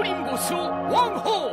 무림 고수 왕호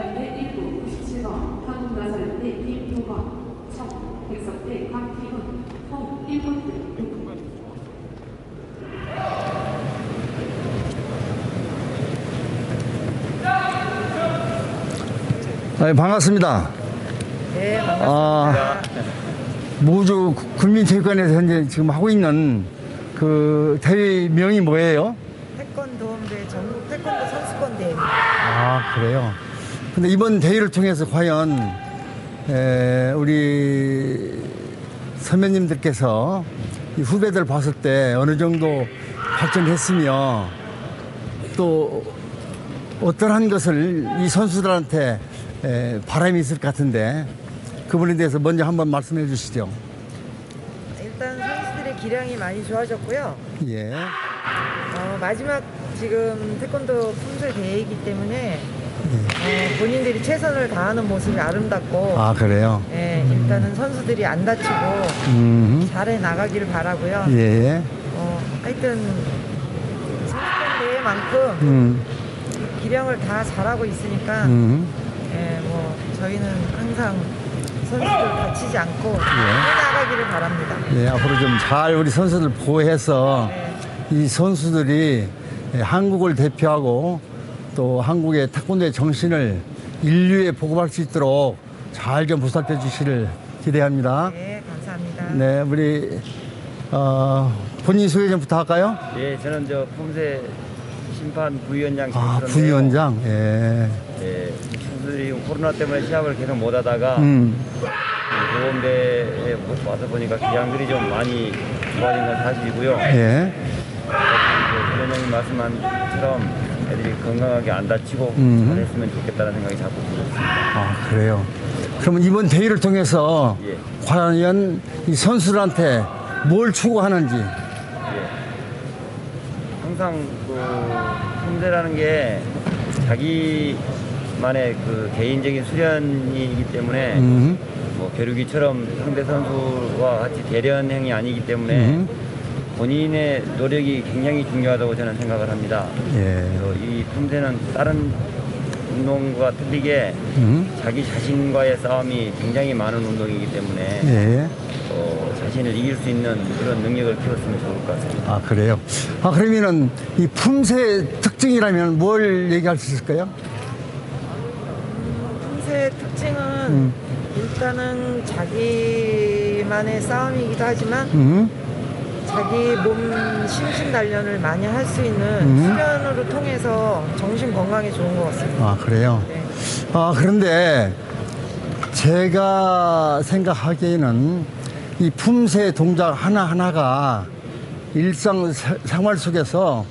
남대 1부 97번 한국나사연대 김도건, 청, 백석대 박희훈, 홍 1번대 네, 반갑습니다. 네, 반갑습니다. 아, 무주 국민체육관에서 현재 지금 하고 있는 그 대회 명이 뭐예요? 태권도인데 전국 태권도 선수권 대회입니다. 아, 그래요. 근데 이번 대회를 통해서 과연 에, 우리 선배님들께서 이 후배들 봤을 때 어느 정도 발전했으며 또 어떠한 것을 이 선수들한테 에, 바람이 있을 것 같은데 그 부분에 대해서 먼저 한번 말씀해 주시죠. 일단 선수들의 기량이 많이 좋아졌고요. 예. 어, 마지막 지금 태권도 품술 대회이기 때문에 어, 본인들이 최선을 다하는 모습이 아름답고 아, 그래요. 예, 일단은 선수들이 안 다치고 음. 잘해 나가기를 바라고요. 예. 어, 하여튼 대회만큼 음. 기량을 다 잘하고 있으니까 음. 예, 뭐 저희는 항상 선수들 다치지 않고 해나가기를 바랍니다. 예, 앞으로 좀 잘 우리 선수들 보호해서 네. 이 선수들이 예, 한국을 대표하고 또 한국의 태권도의 정신을 인류에 보급할 수 있도록 잘 좀 보살펴 주시를 기대합니다. 네, 감사합니다. 네, 우리 어, 본인 소개 좀 부탁할까요? 예, 저는 저 품새 심판 부위원장 아. 부위원장. 예. 예, 선수들이 코로나 때문에 시합을 계속 못 하다가 음. 보험대에 와서 보니까 기량들이 좀 많이 좋아진 건 사실이고요. 예. 그 부위원장님 말씀한 것처럼 애들이 건강하게 안 다치고 음. 잘했으면 좋겠다는 생각이 자꾸 들었습니다. 아, 그래요. 그러면 이번 대회를 통해서 예. 과연 이 선수들한테 뭘 추구하는지 예. 항상 그 품새라는 게 자기만의 그 개인적인 수련이기 때문에 음. 뭐 겨루기처럼 상대 선수와 같이 대련행이 아니기 때문에 음. 본인의 노력이 굉장히 중요하다고 저는 생각을 합니다. 예. 그래서 이 품새는 다른 운동과 틀리게 음. 자기 자신과의 싸움이 굉장히 많은 운동이기 때문에 예. 어, 자신을 이길 수 있는 그런 능력을 키웠으면 좋을 것 같습니다. 아, 그래요. 아, 그러면은 이 품새 특징이라면 뭘 얘기할 수 있을까요? 품새의 특징은 음. 일단은 자기만의 싸움이기도 하지만 음. 자기 몸 심신 단련을 많이 할 수 있는 음. 수련으로 통해서 정신 건강에 좋은 것 같습니다. 아, 그래요. 네. 아, 그런데 제가 생각하기에는 이 품새 동작 하나 하나가 일상 사- 생활 속에서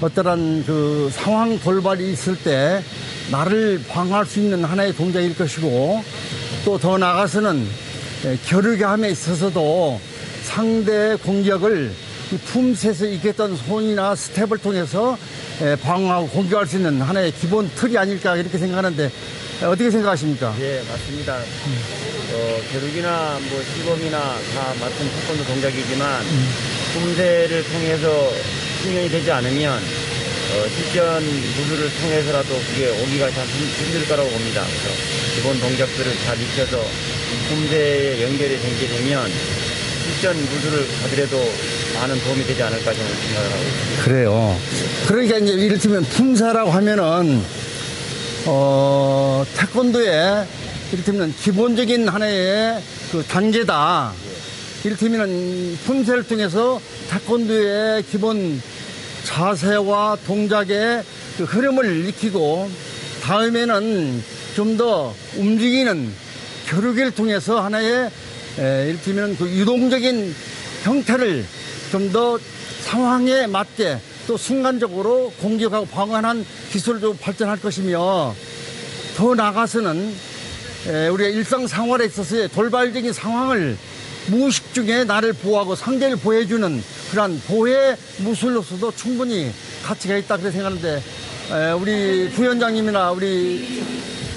어떠한 그 상황 돌발이 있을 때 나를 방어할 수 있는 하나의 동작일 것이고 또 더 나아가서는 예, 겨루기함에 있어서도 상대의 공격을 이 품새에서 익혔던 손이나 스텝을 통해서 예, 방어하고 공격할 수 있는 하나의 기본 틀이 아닐까 이렇게 생각하는데 예, 어떻게 생각하십니까? 예, 맞습니다. 어, 겨루기나 뭐 시범이나 다 같은 태권도 동작이지만 품새를 통해서 훈련이 되지 않으면 어, 어, 실전 구조를 통해서라도 그게 오기가 참 힘- 힘들 거라고 봅니다. 그래서 기본 동작들을 잘 익혀서 품새에 연결이 되게 되면 실전 구조를 가더라도 많은 도움이 되지 않을까 저는 생각을 하고 있습니다. 그래요. 그러니까 이제 이를테면 품사라고 하면은 어 태권도의 이를테면 기본적인 하나의 그 단계다. 이를테면은 품새를 통해서 태권도의 기본 자세와 동작의 그 흐름을 익히고 다음에는 좀 더 움직이는 겨루기를 통해서 하나의 에, 이를테면 그 유동적인 형태를 좀 더 상황에 맞게 또 순간적으로 공격하고 방어하는 기술도 발전할 것이며 더 나아가서는 에, 우리가 일상생활에 있어서의 돌발적인 상황을 무의식 중에 나를 보호하고 상대를 보호해주는 그러한 보호의 무술로서도 충분히 가치가 있다 그렇게 생각하는데 에, 우리 부위원장님이나 우리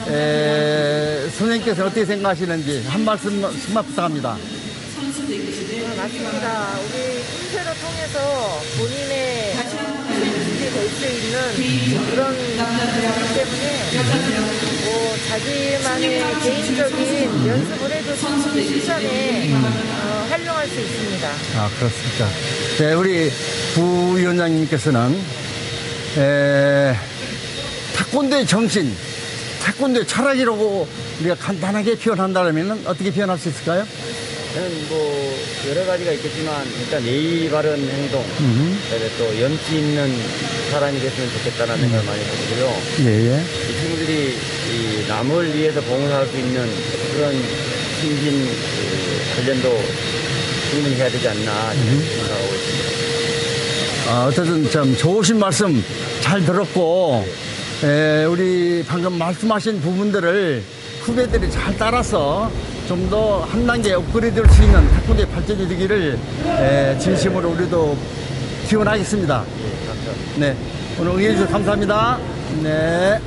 에, 선생님께서 어떻게 생각하시는지 한 말씀만 부탁합니다. 아, 맞습니다. 우리 품새를 통해서 본인의 모습이 될수 있는 그런 거기 때문에 뭐 자기만의 개인적인 연습을 해도 충분히 실전에 어, 활용할 수 있습니다. 아, 그렇습니까. 네, 우리 부위원장님께서는, 에, 태권도의 정신, 태권도의 철학이라고 우리가 간단하게 표현한다면 어떻게 표현할 수 있을까요? 저는 뭐 여러 가지가 있겠지만 일단 예의 바른 행동, 그다음에 또 염치 있는 사람이 됐으면 좋겠다는 생각을 많이 하고요. 예, 예. 이 친구들이 이 남을 위해서 봉사할 수 있는 그런 신신 그 훈련도 충분히 해야 되지 않나 저는 생각하고 있습니다. 아, 어쨌든 참 좋으신 말씀 잘 들었고, 에, 우리 방금 말씀하신 부분들을 후배들이 잘 따라서 좀 더 한 단계 업그레이드 할수 있는 태권도의 발전이 되기를 에, 진심으로 우리도 기원하겠습니다. 네. 오늘 응해주셔서 감사합니다. 네.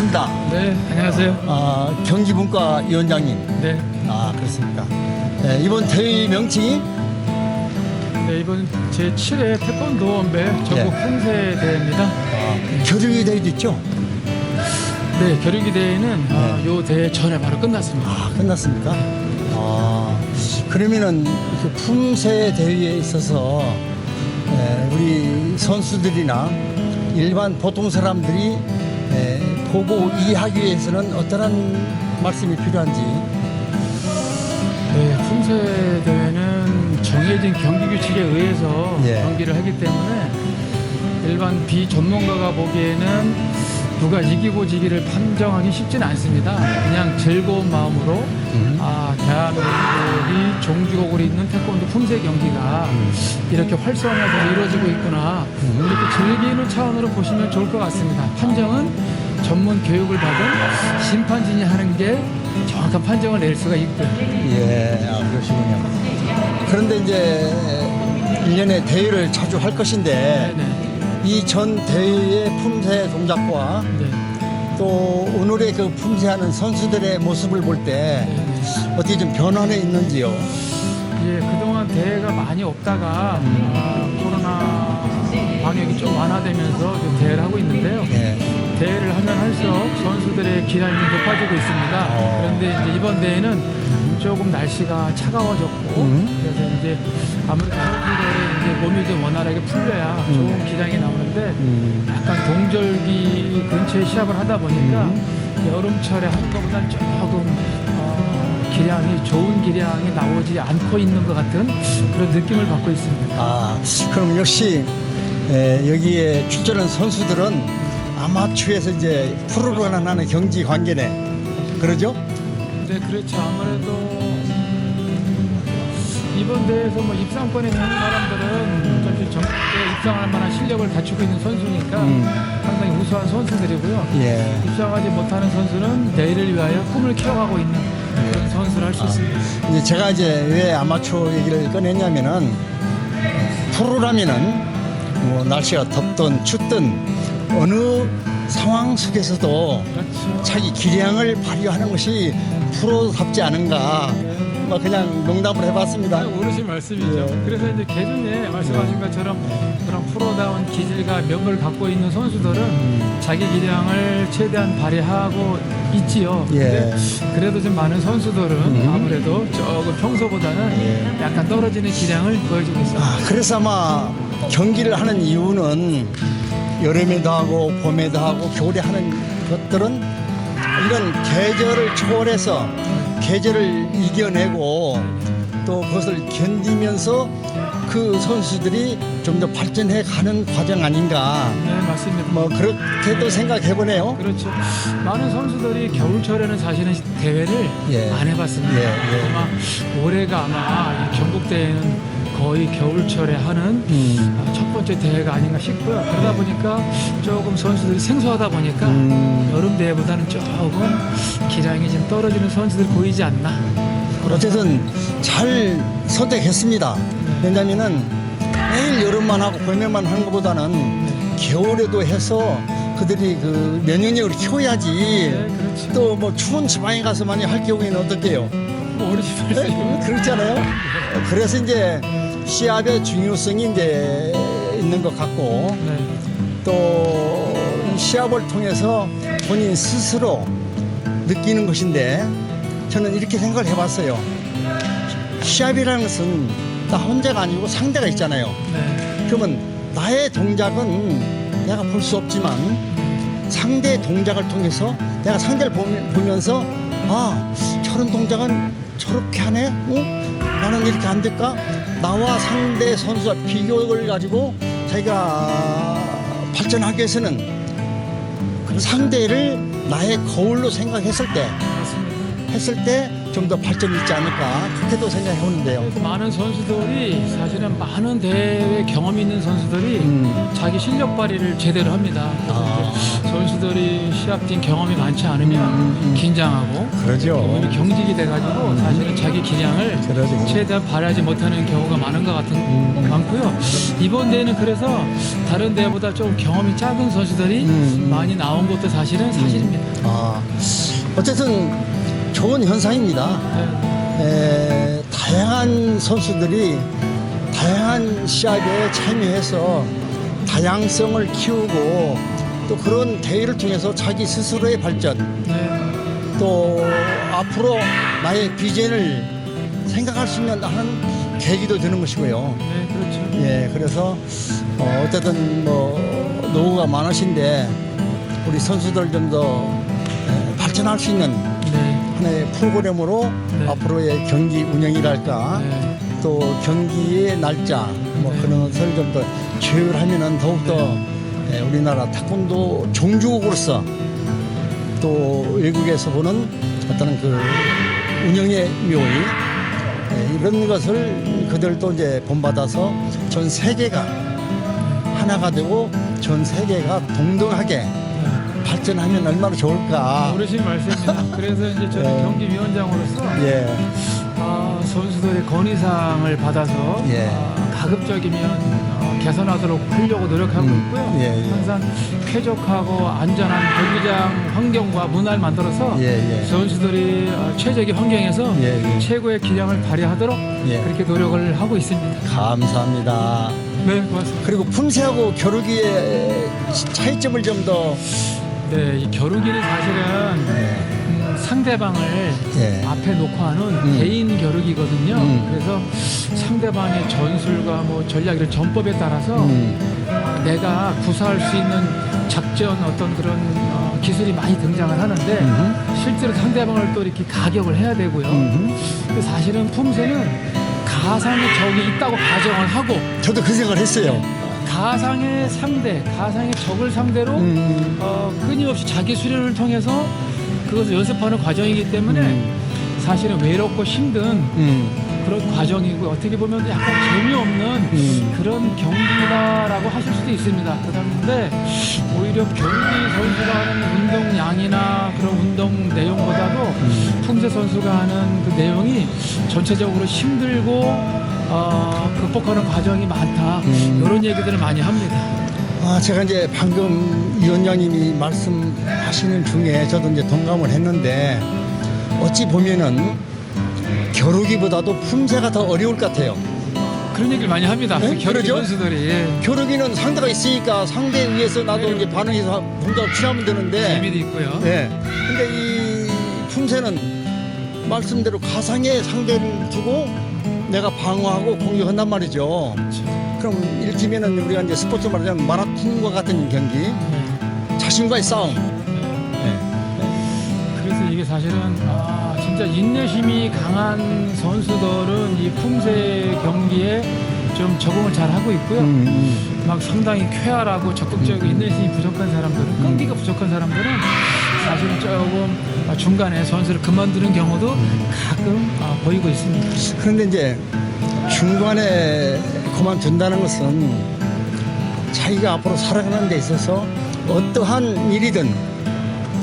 반갑습니다. 네, 안녕하세요. 아, 경기분과 위원장님. 네, 아, 그렇습니까. 네, 이번 대회 명칭이 네 이번 제 7회 태권도 원배 전국 네. 품새 대회입니다. 교류기 대회도 있죠? 네, 겨루기 대회는 아, 네. 요 대회 전에 바로 끝났습니다. 아, 끝났습니까? 아, 그러면은 그 품새 대회에 있어서 에, 우리 선수들이나 일반 보통 사람들이 에, 보고 이해하기 위해서는 어떠한 말씀이 필요한지 네, 품새 대회는 정해진 경기 규칙에 의해서 예. 경기를 하기 때문에 일반 비전문가가 보기에는 누가 이기고 지기를 판정하기 쉽지는 않습니다. 그냥 즐거운 마음으로 음. 아 대한민국이 종주국으로 있는 태권도 품새 경기가 이렇게 활성화돼서 이루어지고 있구나 이렇게 즐기는 차원으로 보시면 좋을 것 같습니다. 판정은 전문 교육을 받은 심판진이 하는 게 정확한 판정을 낼 수가 있고요. 예, 아, 그러시군요. 그런데 이제 1년에 대회를 자주 할 것인데 네네. 이 전 대회의 품새 동작과 네. 또 오늘의 그 품새하는 선수들의 모습을 볼때 네네. 어떻게 좀 변화는 있는지요? 예, 그동안 대회가 많이 없다가 아, 코로나 방역이 좀 완화되면서 좀 대회를 하고 있는데요. 예. 대회를 하면 할수록 선수들의 기량이 높아지고 있습니다. 어. 그런데 이제 이번 대회는 조금 날씨가 차가워졌고 음. 그래서 이제 아무래도 선수들의 이제 몸이 좀 원활하게 풀려야 좋은 기량이 나오는데 음. 약간 동절기 근처에 시합을 하다 보니까 음. 여름철에 하는 것보다는 조금 어, 기량이 좋은 기량이 나오지 않고 있는 것 같은 그런 느낌을 받고 있습니다. 아, 그럼 역시 에, 여기에 출전한 선수들은 아마추어에서 이제 프로로 하는 경지 관계네. 그러죠? 네, 그렇죠. 아무래도 이번 대회에서 뭐 입상권에 되는 사람들은 사실 전국에 입상할 만한 실력을 갖추고 있는 선수니까 음. 상당히 우수한 선수들이고요. 예. 입상하지 못하는 선수는 내일을 위하여 꿈을 키워가고 있는 그런 선수를 할 수 있습니다. 이제 제가 이제 왜 아마추어 얘기를 꺼냈냐면은 프로라면은 뭐 날씨가 덥든 춥든 어느 상황 속에서도 그렇죠. 자기 기량을 발휘하는 것이 프로답지 않은가 뭐 그냥 농담을 해봤습니다. 오르신 말씀이죠. 예. 그래서 이제 개중에 말씀하신 것처럼 그런 프로다운 기질과 면모를 갖고 있는 선수들은 자기 기량을 최대한 발휘하고 있지요. 예. 그래도 좀 많은 선수들은 음. 아무래도 조금 평소보다는 약간 떨어지는 기량을 보여주고 있어요. 아, 그래서 아마 경기를 하는 이유는 여름에도 하고 봄에도 하고 겨울에 하는 것들은 이런 계절을 초월해서 계절을 이겨내고 또 그것을 견디면서 그 선수들이 좀 더 발전해 가는 과정 아닌가 네, 맞습니다. 뭐 그렇게도 생각해 보네요. 그렇죠. 많은 선수들이 겨울철에는 사실은 대회를 예. 안 해봤습니다. 예, 예. 아마 올해가 아마 이 전국 대회는 거의 겨울철에 하는 음. 번째 대회가 아닌가 싶고요. 그러다 보니까 조금 선수들이 생소하다 보니까 음. 여름 대회보다는 조금 기량이 좀 떨어지는 선수들이 보이지 않나. 어쨌든 잘 선택했습니다. 왜냐면은 매일 여름만 하고 봄에만 하는 것보다는 겨울에도 해서 그들이 그 면역력을 키워야지. 네, 그렇죠. 또뭐 추운 지방에 가서 많이 할 경우에는 어떨게요? 뭐 어르신 말씀. 네? 그렇잖아요. 그래서 이제 시합의 중요성이 이제 있는 것 같고 네. 또이 시합을 통해서 본인 스스로 느끼는 것인데 저는 이렇게 생각을 해봤어요. 시합이라는 것은 나 혼자가 아니고 상대가 있잖아요. 네. 그러면 나의 동작은 내가 볼 수 없지만 상대의 동작을 통해서 내가 상대를 보면- 보면서 아 저런 동작은 저렇게 하네 어? 나는 이렇게 안 될까 나와 상대 선수와 비교를 가지고 자기가 발전하기 위해서는 상대를 나의 거울로 생각했을 때. 했을 때 좀 더 발전이 있지 않을까 그렇게도 생각해 보는데요. 그래서 많은 선수들이 사실은 많은 대회 경험 있는 선수들이 음. 자기 실력 발휘를 제대로 합니다. 아. 선수들이 시합 뛴 경험이 많지 않으면 음, 음. 긴장하고 그러죠. 몸이 경직이 돼가지고 사실은 자기 기량을 그러죠. 최대한 발휘하지 못하는 경우가 많은 것 같은 음. 많고요. 이번 대회는 그래서 다른 대회보다 좀 경험이 작은 선수들이 음. 많이 나온 것도 사실은 사실입니다. 아, 어쨌든 좋은 현상입니다. 네. 에, 다양한 선수들이 다양한 시합에 참여해서 다양성을 키우고 또 그런 대회를 통해서 자기 스스로의 발전 네. 또 앞으로 나의 비전을 생각할 수 있는 하는 계기도 되는 것이고요. 네, 그렇죠. 예, 그래서 어, 어쨌든 뭐 노후가 많으신데 우리 선수들 좀 더 발전할 수 있는 네. 하나의 프로그램으로 네. 앞으로의 경기 운영이랄까 네. 또 경기의 날짜 뭐 네. 그런 것을 좀 더 조율하면은 더욱더 예, 우리나라 태권도 종주국으로서 또 외국에서 보는 어떤 그 운영의 묘의 예, 이런 것을 그들도 이제 본받아서 전 세계가 하나가 되고 전 세계가 동등하게 발전하면 얼마나 좋을까. 어르신 말씀입니다. 그래서 이제 저는 네. 경기위원장으로서 예, 아, 선수들의 건의사항을 받아서 예. 아, 가급적이면 어, 개선하도록 하려고 노력하고 음, 있고요. 예, 예. 항상 쾌적하고 안전한 경기장 환경과 문화를 만들어서 예, 예. 선수들이 어, 최적의 환경에서 예, 예. 최고의 기량을 발휘하도록 예. 그렇게 노력을 하고 있습니다. 감사합니다. 네, 고맙습니다. 그리고 품새하고 겨루기의 차이점을 좀 더 네, 이 겨루기는 사실은 음, 상대방을 예. 앞에 놓고 하는 음. 개인 겨루기거든요. 음. 그래서 상대방의 전술과 뭐 전략 이런 전법에 따라서 음, 내가 구사할 수 있는 작전 어떤 그런 어, 기술이 많이 등장을 하는데 음흠. 실제로 상대방을 또 이렇게 가격을 해야 되고요. 근데 사실은 품새는 가상의 적이 있다고 가정을 하고 저도 그 생각을 했어요. 가상의 상대, 가상의 적을 상대로 음, 어, 끊임없이 자기 수련을 통해서 그것을 연습하는 과정이기 때문에 사실은 외롭고 힘든 음, 그런 과정이고 어떻게 보면 약간 재미없는 음. 그런 경기다라고 하실 수도 있습니다. 그런데 오히려 경기 선수가 하는 운동량이나 그런 운동 내용보다도 음. 품새 선수가 하는 그 내용이 전체적으로 힘들고 어, 극복하는 과정이 많다. 음. 이런 얘기들을 많이 합니다. 아, 제가 이제 방금 위원장님이 말씀하시는 중에 저도 이제 동감을 했는데 어찌 보면은 겨루기보다도 품새가 더 어려울 것 같아요. 그런 얘기를 많이 합니다. 네? 겨루기 그러죠? 선수들이 예. 겨루기는 상대가 있으니까 상대에 의해서 나도 이제 반응해서 동작을 취하면 되는데 재미도 있고요. 예. 근데 이 품새는 말씀대로 가상의 상대를 두고 내가 방어하고 공격한단 말이죠. 그럼 이를테면은 우리가 이제 스포츠 말하자면 마라 톤과 같은 경기, 네. 자신과의 싸움. 그래서 이게 사실은 아, 진짜 인내심이 강한 선수들은 이 품새 경기에 좀 적응을 잘 하고 있고요. 음, 음. 막 상당히 쾌활하고 적극적이고 인내심이 부족한 사람들은 끈기가 부족한 사람들은 사실은 조금 아, 중간에 선수를 그만두는 경우도 가끔 아, 보이고 있습니다. 그런데 이제 중간에 그만둔다는 것은 자기가 앞으로 살아가는 데 있어서 어떠한 일이든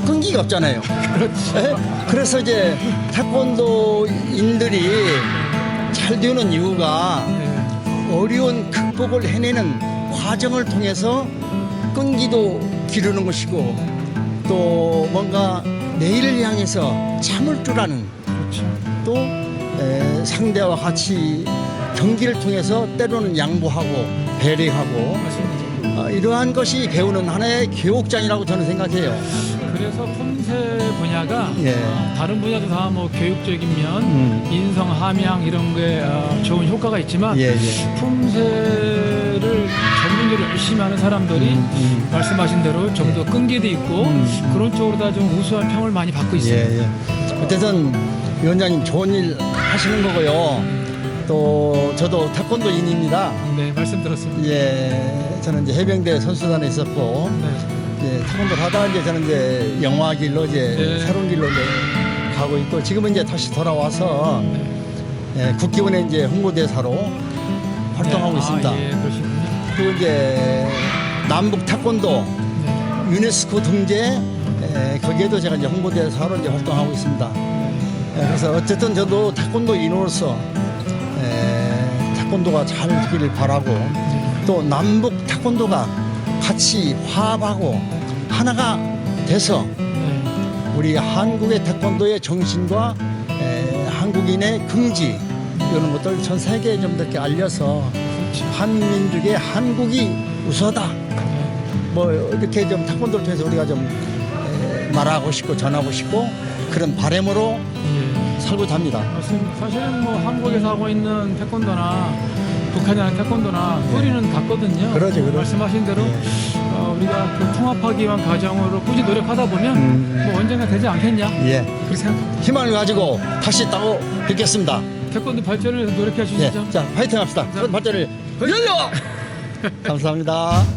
끈기가 없잖아요. 그렇죠. 그래서 이제 태권도인들이 잘 되는 이유가 네. 어려운 극복을 해내는 과정을 통해서 끈기도 기르는 것이고 또 뭔가 내일을 향해서 참을 줄 아는. 또 에, 상대와 같이 경기를 통해서 때로는 양보하고 배려하고. 어, 이러한 것이 배우는 하나의 교육장이라고 저는 생각해요. 그래서 품새 분야가 예. 아, 다른 분야도 다 뭐 교육적인 면, 음. 인성 함양 이런 게 아, 좋은 효과가 있지만 예, 예. 품새를 전문적으로 열심히 하는 사람들이 음, 음. 말씀하신 대로 좀 더 끈기도 있고 음. 그런 쪽으로 다 좀 우수한 평을 많이 받고 있습니다. 예, 예. 어쨌든 위원장님 좋은 일 하시는 거고요. 또 저도 태권도인입니다. 네, 말씀 들었습니다. 예, 저는 이제 해병대 선수단에 있었고 네. 이제 태권도를 하다가 이제 저는 이제 영화 길로 이제 네. 새로운 길로 이제 가고 있고 지금은 이제 다시 돌아와서 예, 국기원에 이제 홍보대사로 활동하고 네. 있습니다. 아, 예, 그러시군요. 그리고 이제 남북 태권도 네. 유네스코 등재 에, 거기에도 제가 이제 홍보대사로 이제 활동하고 있습니다. 에, 그래서 어쨌든 저도 태권도 인으로서 에, 태권도가 잘 되기를 바라고 또 남북 태권도가 같이 화합하고 하나가 돼서 네. 우리 한국의 태권도의 정신과 에, 한국인의 긍지 이런 것들 전 세계에 좀 이렇게 알려서. 한민족의 한국이 우서다. 네. 뭐 이렇게 좀 태권도를 통해서 우리가 좀 에, 말하고 싶고 전하고 싶고 그런 바람으로 예. 살고 답니다. 맞습니다. 사실은 뭐 한국에서 하고 있는 태권도나 북한에 하는 태권도나 뿌리는 같거든요. 그러죠, 그러죠. 말씀하신 대로 어, 우리가 그 통합하기 위한 과정으로 꾸준히 노력하다 보면 음. 뭐 언젠가 되지 않겠냐 예. 그렇게 생각합니다. 희망을 가지고 다시 따고 뵙겠습니다. 태권도 발전을 노력해 예. 주시죠. 자, 파이팅 합시다. 발전을 열려! 감사합니다.